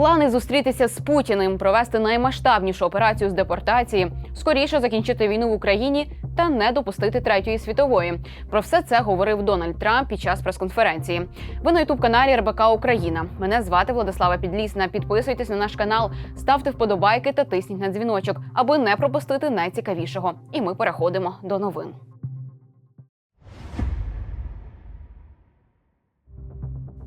Плани зустрітися з Путіним, провести наймасштабнішу операцію з депортації, скоріше закінчити війну в Україні та не допустити третьої світової. Про все це говорив Дональд Трамп під час прес-конференції. Ви на ютуб каналі РБК Україна. Мене звати Владислава Підлісна. Підписуйтесь на наш канал, ставте вподобайки та тисніть на дзвіночок, аби не пропустити найцікавішого. І ми переходимо до новин.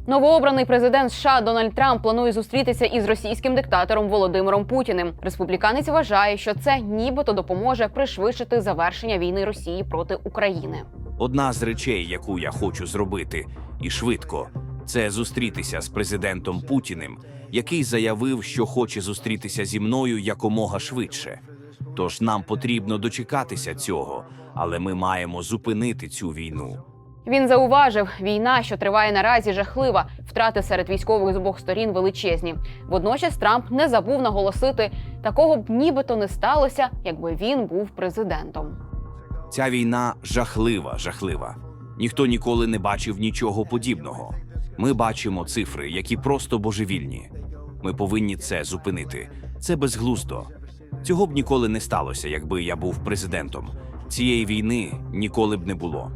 Новообраний президент США Дональд Трамп планує зустрітися із російським диктатором Володимиром Путіним. Республіканець вважає, що це нібито допоможе пришвидшити завершення війни Росії проти України. Одна з речей, яку я хочу зробити, і швидко, це зустрітися з президентом Путіним, який заявив, що хоче зустрітися зі мною якомога швидше. Тож нам потрібно дочекатися цього, але ми маємо зупинити цю війну. Він зауважив, війна, що триває наразі, жахлива. Втрати серед військових з обох сторін величезні. Водночас Трамп не забув наголосити, такого б нібито не сталося, якби він був президентом. Ця війна жахлива, жахлива. Ніхто ніколи не бачив нічого подібного. Ми бачимо цифри, які просто божевільні. Ми повинні це зупинити. Це безглуздо. Цього б ніколи не сталося, якби я був президентом. Цієї війни ніколи б не було.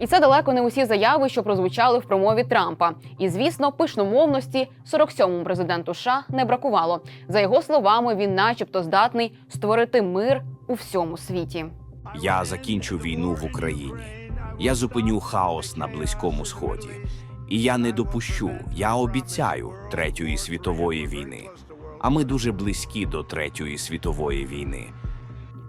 І це далеко не усі заяви, що прозвучали в промові Трампа. І звісно, пишномовності 47-му президенту США не бракувало. За його словами, він, начебто, здатний створити мир у всьому світі. Я закінчу війну в Україні. Я зупиню хаос на Близькому Сході. І я не допущу, я обіцяю Третьої світової війни. А ми дуже близькі до Третьої світової війни.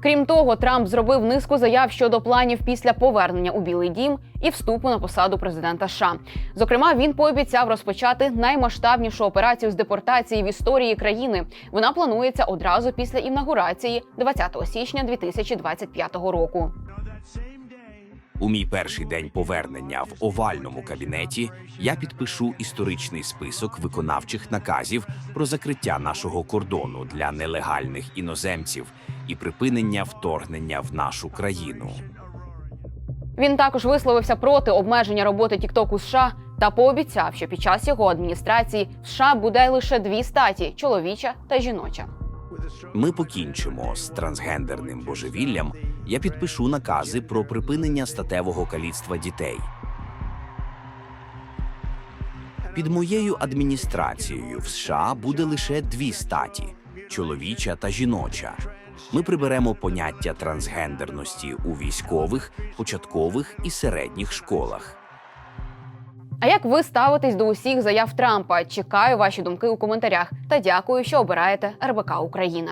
Крім того, Трамп зробив низку заяв щодо планів після повернення у Білий Дім і вступу на посаду президента США. Зокрема, він пообіцяв розпочати наймасштабнішу операцію з депортації в історії країни. Вона планується одразу після інаугурації 20 січня 2025 року. У мій перший день повернення в овальному кабінеті я підпишу історичний список виконавчих наказів про закриття нашого кордону для нелегальних іноземців і припинення вторгнення в нашу країну. Він також висловився проти обмеження роботи Тіктоку США та пообіцяв, що під час його адміністрації США буде лише дві статі чоловіча та жіноча. Ми покінчимо з трансгендерним божевіллям. Я підпишу накази про припинення статевого каліцтва дітей. Під моєю адміністрацією в США буде лише дві статі чоловіча та жіноча. Ми приберемо поняття трансгендерності у військових, початкових і середніх школах. А як ви ставитесь до усіх заяв Трампа? Чекаю ваші думки у коментарях та дякую, що обираєте РБК Україна.